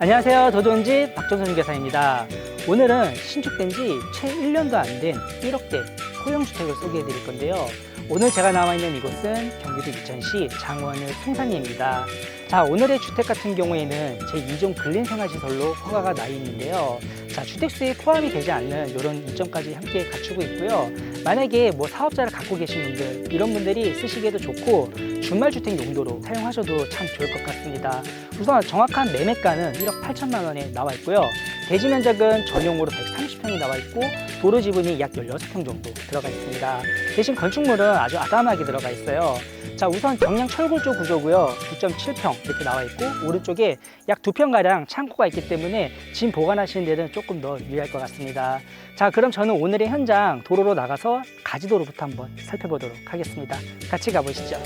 안녕하세요. 도전지 박정선 교사입니다. 오늘은 신축된 지 채 1년도 안 된 1억대 소형주택을 소개해 드릴 건데요. 오늘 제가 나와 있는 이곳은 경기도 이천시 장원을 송산리입니다. 자, 오늘의 주택 같은 경우에는 제2종 근린생활시설로 허가가 나 있는데요. 자, 주택수에 포함이 되지 않는 이런 이점까지 함께 갖추고 있고요. 만약에 뭐 사업자를 갖고 계신 분들, 이런 분들이 쓰시기에도 좋고, 주말주택 용도로 사용하셔도 참 좋을 것 같습니다. 우선 정확한 매매가는 1억 8천만 원에 나와 있고요. 대지 면적은 전용으로 130평이 나와 있고 도로 지분이 약 16평 정도 들어가 있습니다. 대신 건축물은 아주 아담하게 들어가 있어요. 자, 우선 경량 철골조 구조고요. 9.7평 이렇게 나와 있고 오른쪽에 약 2평가량 창고가 있기 때문에 짐 보관하시는 데는 조금 더 유리할 것 같습니다. 자, 그럼 저는 오늘의 현장 도로로 나가서 가지도로부터 한번 살펴보도록 하겠습니다. 같이 가보시죠.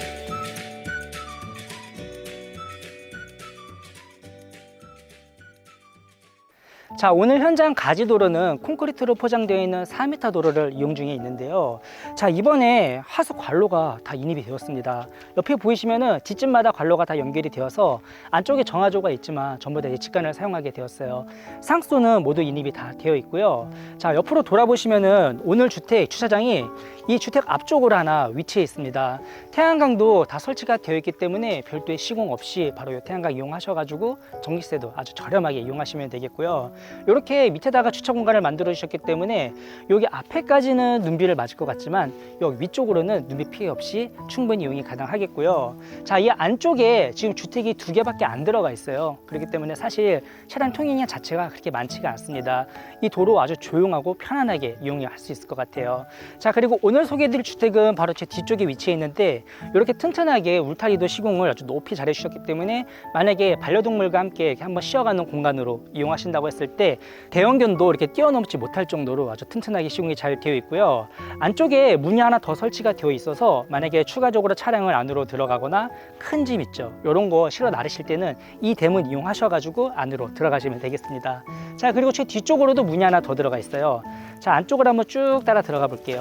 자, 오늘 현장 가지 도로는 콘크리트로 포장되어 있는 4m 도로를 이용 중에 있는데요. 자, 이번에 하수 관로가 다 인입이 되었습니다. 옆에 보이시면은 뒷집마다 관로가 다 연결이 되어서 안쪽에 정화조가 있지만 전부 다 예측관을 사용하게 되었어요. 상수는 모두 인입이 다 되어 있고요. 자, 옆으로 돌아보시면은 오늘 주택 주차장이 이 주택 앞쪽으로 하나 위치해 있습니다. 태양광도 다 설치가 되어 있기 때문에 별도의 시공 없이 바로 이 태양광 이용하셔가지고 전기세도 아주 저렴하게 이용하시면 되겠고요. 이렇게 밑에다가 주차 공간을 만들어 주셨기 때문에 여기 앞에까지는 눈비를 맞을 것 같지만 여기 위쪽으로는 눈비 피해 없이 충분히 이용이 가능하겠고요. 자, 이 안쪽에 지금 주택이 두 개밖에 안 들어가 있어요. 그렇기 때문에 사실 차량 통행량 자체가 그렇게 많지가 않습니다. 이 도로 아주 조용하고 편안하게 이용을 할수 있을 것 같아요. 자, 그리고 소개해드릴 주택은 바로 제 뒤쪽에 위치해 있는데 이렇게 튼튼하게 울타리도 시공을 아주 높이 잘 해주셨기 때문에 만약에 반려동물과 함께 한번 쉬어가는 공간으로 이용하신다고 했을 때 대형견도 이렇게 뛰어넘지 못할 정도로 아주 튼튼하게 시공이 잘 되어 있고요. 안쪽에 문이 하나 더 설치가 되어 있어서 만약에 추가적으로 차량을 안으로 들어가거나 큰 짐 있죠. 이런 거 실어 나르실 때는 이 대문 이용하셔가지고 안으로 들어가시면 되겠습니다. 자 그리고 제 뒤쪽으로도 문이 하나 더 들어가 있어요. 자 안쪽으로 한번 쭉 따라 들어가 볼게요.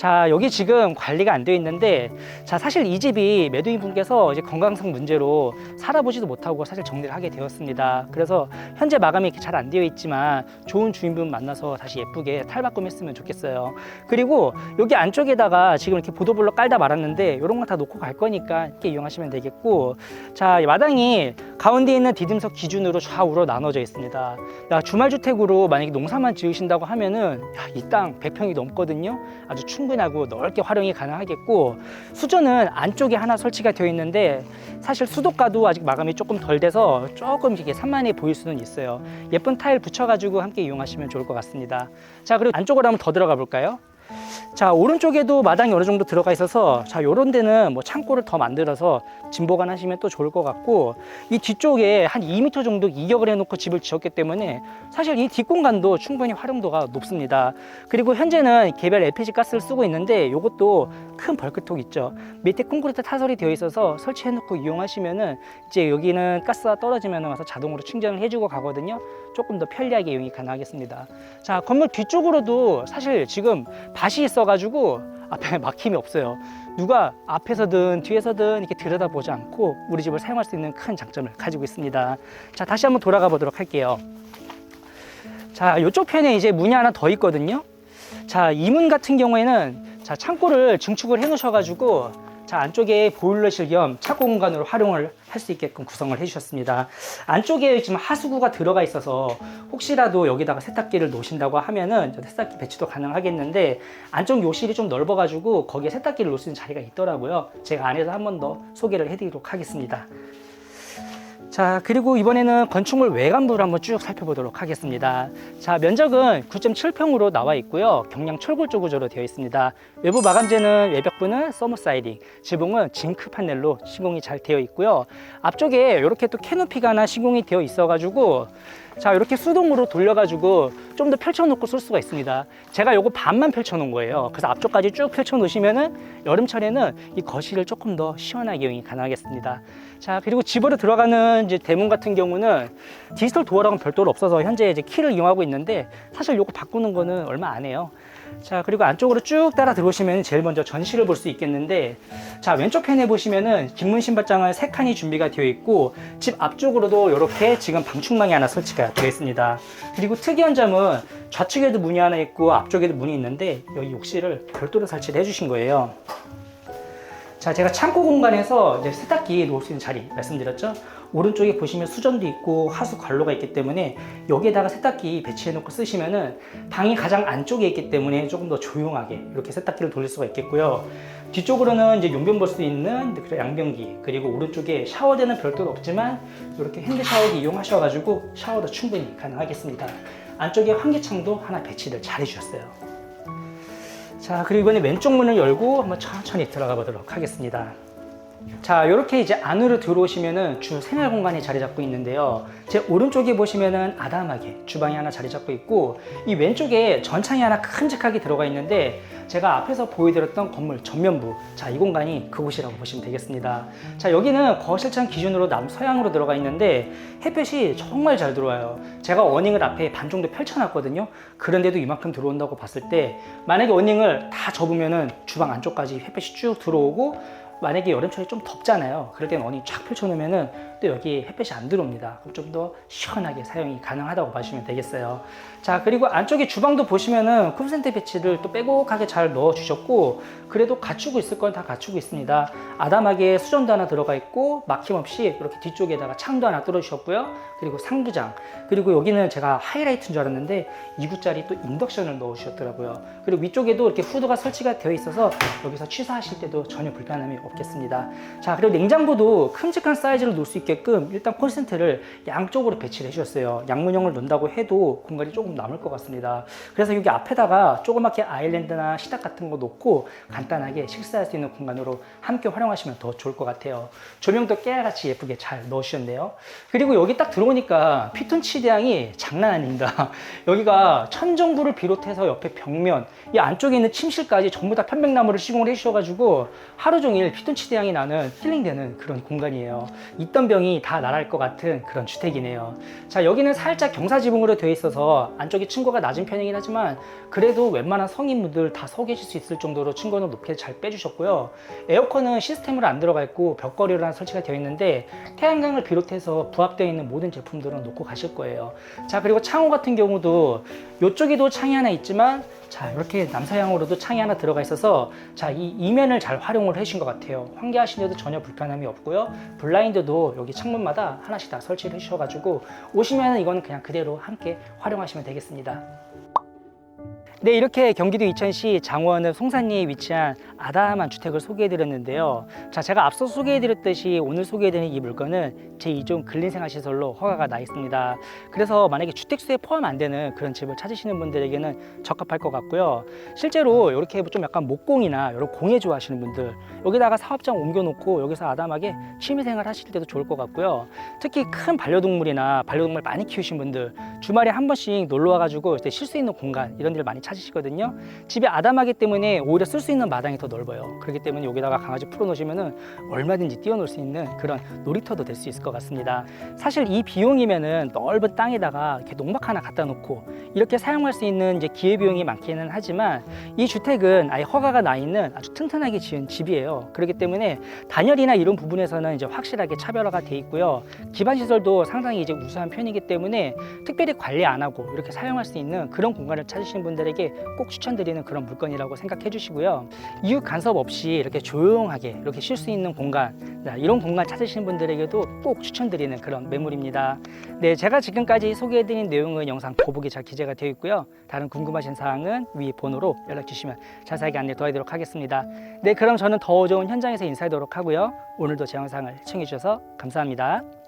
자 여기 지금 관리가 안 되어 있는데 자 사실 이 집이 매도인 분께서 이제 건강상 문제로 살아보지도 못하고 사실 정리를 하게 되었습니다. 그래서 현재 마감이 이렇게 잘안 되어 있지만 좋은 주인분 만나서 다시 예쁘게 탈바꿈 했으면 좋겠어요. 그리고 여기 안쪽에다가 지금 이렇게 보도블럭 깔다 말았는데 이런 거 다 놓고 갈 거니까 이렇게 이용하시면 되겠고 자 마당이 가운데 있는 디딤석 기준으로 좌우로 나눠져 있습니다. 야, 주말주택으로 만약에 농사만 지으신다고 하면은 이땅 100평이 넘거든요? 아주 충분 하고 넓게 활용이 가능하겠고 수조는 안쪽에 하나 설치가 되어 있는데 사실 수도가도 아직 마감이 조금 덜 돼서 조금 이게 산만해 보일 수는 있어요. 예쁜 타일 붙여가지고 함께 이용하시면 좋을 것 같습니다. 자 그리고 안쪽으로 한번 더 들어가 볼까요 자 오른쪽에도 마당이 어느 정도 들어가 있어서 자 요런 데는 뭐 창고를 더 만들어서 짐 보관 하시면 또 좋을 것 같고 이 뒤쪽에 한 2m 정도 이격을 해놓고 집을 지었기 때문에 사실 이 뒷공간도 충분히 활용도가 높습니다. 그리고 현재는 개별 LPG 가스를 쓰고 있는데 이것도 큰 벌크통 있죠. 밑에 콘크리트 타설이 되어 있어서 설치해놓고 이용하시면은 이제 여기는 가스가 떨어지면 와서 자동으로 충전을 해주고 가거든요. 조금 더 편리하게 이용이 가능하겠습니다. 자 건물 뒤쪽으로도 사실 지금 밭이 있어 가지고 앞에 막힘이 없어요. 누가 앞에서든 뒤에서든 이렇게 들여다보지 않고 우리 집을 사용할 수 있는 큰 장점을 가지고 있습니다. 자 다시 한번 돌아가 보도록 할게요. 자 이쪽 편에 이제 문이 하나 더 있거든요. 자 이 문 같은 경우에는 자 창고를 증축을 해 놓으셔가지고 자 안쪽에 보일러실 겸 창고 공간으로 활용을 할 수 있게끔 구성을 해주셨습니다. 안쪽에 지금 하수구가 들어가 있어서 혹시라도 여기다가 세탁기를 놓으신다고 하면은 저 세탁기 배치도 가능하겠는데 안쪽 욕실이 좀 넓어가지고 거기에 세탁기를 놓을 수 있는 자리가 있더라고요. 제가 안에서 한 번 더 소개를 해드리도록 하겠습니다. 자 그리고 이번에는 건축물 외관부를 한번 쭉 살펴보도록 하겠습니다. 자 면적은 9.7평으로 나와 있고요. 경량 철골조 구조로 되어 있습니다. 외부 마감재는 외벽부는 서머 사이딩 지붕은 징크 판넬로 시공이 잘 되어 있고요. 앞쪽에 이렇게 또 캐노피가 하나 시공이 되어 있어 가지고 자 이렇게 수동으로 돌려가지고 좀 더 펼쳐놓고 쓸 수가 있습니다. 제가 요거 반만 펼쳐놓은 거예요. 그래서 앞쪽까지 쭉 펼쳐 놓으시면은 여름철에는 이 거실을 조금 더 시원하게 이용이 가능하겠습니다. 자 그리고 집으로 들어가는 이제 대문 같은 경우는 디지털 도어랑은 별도로 없어서 현재 이제 키를 이용하고 있는데 사실 요거 바꾸는 거는 얼마 안 해요 자 그리고 안쪽으로 쭉 따라 들어오시면 제일 먼저 전시를 볼 수 있겠는데 자 왼쪽 편에 보시면은 긴문 신발장을 세 칸이 준비가 되어 있고 집 앞쪽으로도 이렇게 지금 방충망이 하나 설치가 되어 있습니다. 그리고 특이한 점은 좌측에도 문이 하나 있고 앞쪽에도 문이 있는데 여기 욕실을 별도로 설치를 해주신 거예요. 자 제가 창고 공간에서 이제 세탁기 놓을 수 있는 자리 말씀드렸죠 오른쪽에 보시면 수전도 있고 하수 관로가 있기 때문에 여기에다가 세탁기 배치해 놓고 쓰시면은 방이 가장 안쪽에 있기 때문에 조금 더 조용하게 이렇게 세탁기를 돌릴 수가 있겠고요. 뒤쪽으로는 이제 용변 볼 수 있는 양변기 그리고 오른쪽에 샤워대는 별도로 없지만 이렇게 핸드 샤워기 이용하셔가지고 샤워도 충분히 가능하겠습니다. 안쪽에 환기창도 하나 배치를 잘 해주셨어요. 자 그리고 이번에 왼쪽 문을 열고 한번 천천히 들어가 보도록 하겠습니다. 자, 이렇게 이제 안으로 들어오시면은 주 생활 공간이 자리 잡고 있는데요. 제 오른쪽에 보시면은 아담하게 주방이 하나 자리 잡고 있고, 이 왼쪽에 전창이 하나 큼직하게 들어가 있는데, 제가 앞에서 보여드렸던 건물 전면부, 자, 이 공간이 그곳이라고 보시면 되겠습니다. 자, 여기는 거실창 기준으로 남서향으로 들어가 있는데, 햇볕이 정말 잘 들어와요. 제가 어닝을 앞에 반 정도 펼쳐놨거든요. 그런데도 이만큼 들어온다고 봤을 때, 만약에 어닝을 다 접으면은 주방 안쪽까지 햇볕이 쭉 들어오고, 만약에 여름철에 좀 덥잖아요. 그럴 때는 어닝 쫙 펼쳐놓으면은 또 여기 햇볕이 안 들어옵니다. 그럼 좀 더 시원하게 사용이 가능하다고 봐주시면 되겠어요. 자, 그리고 안쪽에 주방도 보시면은 콘센트 배치를 또 빼곡하게 잘 넣어 주셨고, 그래도 갖추고 있을 건 다 갖추고 있습니다. 아담하게 수전도 하나 들어가 있고, 막힘없이 이렇게 뒤쪽에다가 창도 하나 뚫어 주셨고요. 그리고 상부장. 그리고 여기는 제가 하이라이트인 줄 알았는데, 2구짜리 또 인덕션을 넣어 주셨더라고요. 그리고 위쪽에도 이렇게 후드가 설치가 되어 있어서 여기서 취사하실 때도 전혀 불편함이 없 겠습니다. 자, 그리고 냉장고도 큼직한 사이즈를 놓을 수 있게끔 일단 콘센트를 양쪽으로 배치를 해주셨어요. 양문형을 놓는다고 해도 공간이 조금 남을 것 같습니다. 그래서 여기 앞에다가 조그맣게 아일랜드나 식탁 같은 거 놓고 간단하게 식사할 수 있는 공간으로 함께 활용하시면 더 좋을 것 같아요. 조명도 깨알같이 예쁘게 잘 넣으셨네요. 그리고 여기 딱 들어오니까 피톤치대양이 장난 아닙니다. 여기가 천정부를 비롯해서 옆에 벽면, 이 안쪽에 있는 침실까지 전부 다 편백나무를 시공을 해주셔가지고 하루 종일 피톤치대양이 나는 힐링되는 그런 공간이에요. 있던 병이 다 나갈 것 같은 그런 주택이네요. 자, 여기는 살짝 경사지붕으로 되어 있어서 안쪽에 층고가 낮은 편이긴 하지만 그래도 웬만한 성인분들 다 서 계실 수 있을 정도로 층고는 높게 잘 빼주셨고요. 에어컨은 시스템으로 안 들어가 있고 벽걸이로 한 설치가 되어 있는데 태양광을 비롯해서 부합되어 있는 모든 제품들은 놓고 가실 거예요. 자, 그리고 창호 같은 경우도 이쪽에도 창이 하나 있지만 자 이렇게 남서향으로도 창이 하나 들어가 있어서 자 이 이면을 잘 활용을 해주신 것 같아요. 환기하시는데도 전혀 불편함이 없고요. 블라인드도 여기 창문마다 하나씩 다 설치를 해주셔가지고 오시면 이거는 그냥 그대로 함께 활용하시면 되겠습니다. 네, 이렇게 경기도 이천시 장원 송산리에 위치한 아담한 주택을 소개해드렸는데요. 자, 제가 앞서 소개해드렸듯이 오늘 소개해드린 이 물건은 제2종 근린생활시설로 허가가 나 있습니다. 그래서 만약에 주택수에 포함 안 되는 그런 집을 찾으시는 분들에게는 적합할 것 같고요. 실제로 이렇게 좀 약간 목공이나 이런 공예 좋아하시는 분들 여기다가 사업장 옮겨놓고 여기서 아담하게 취미생활 하실 때도 좋을 것 같고요. 특히 큰 반려동물이나 반려동물 많이 키우신 분들 주말에 한 번씩 놀러 와가지고 쉴 수 있는 공간 이런 데를 많이 찾으시거든요. 집이 아담하기 때문에 오히려 쓸 수 있는 마당이 더 넓어요. 그렇기 때문에 여기다가 강아지 풀어놓으시면은 얼마든지 뛰어놀 수 있는 그런 놀이터도 될 수 있을 것 같습니다. 사실 이 비용이면은 넓은 땅에다가 이렇게 농막 하나 갖다 놓고 이렇게 사용할 수 있는 이제 기회 비용이 많기는 하지만 이 주택은 아예 허가가 나 있는 아주 튼튼하게 지은 집이에요. 그렇기 때문에 단열이나 이런 부분에서는 이제 확실하게 차별화가 돼 있고요. 기반 시설도 상당히 이제 우수한 편이기 때문에 특별히 관리 안 하고 이렇게 사용할 수 있는 그런 공간을 찾으시는 분들에게 꼭 추천드리는 그런 물건이라고 생각해 주시고요. 이웃 간섭 없이 이렇게 조용하게 이렇게 쉴 수 있는 공간, 자, 이런 공간 찾으시는 분들에게도 꼭 추천드리는 그런 매물입니다. 네, 제가 지금까지 소개해드린 내용은 영상 더보기 잘 기재가 되어 있고요. 다른 궁금하신 사항은 위 번호로 연락 주시면 자세하게 안내 도와드리도록 하겠습니다. 네, 그럼 저는 더 좋은 현장에서 인사하도록 하고요. 오늘도 제 영상을 시청해 주셔서 감사합니다.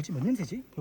뭐지? 뭔 냄새지?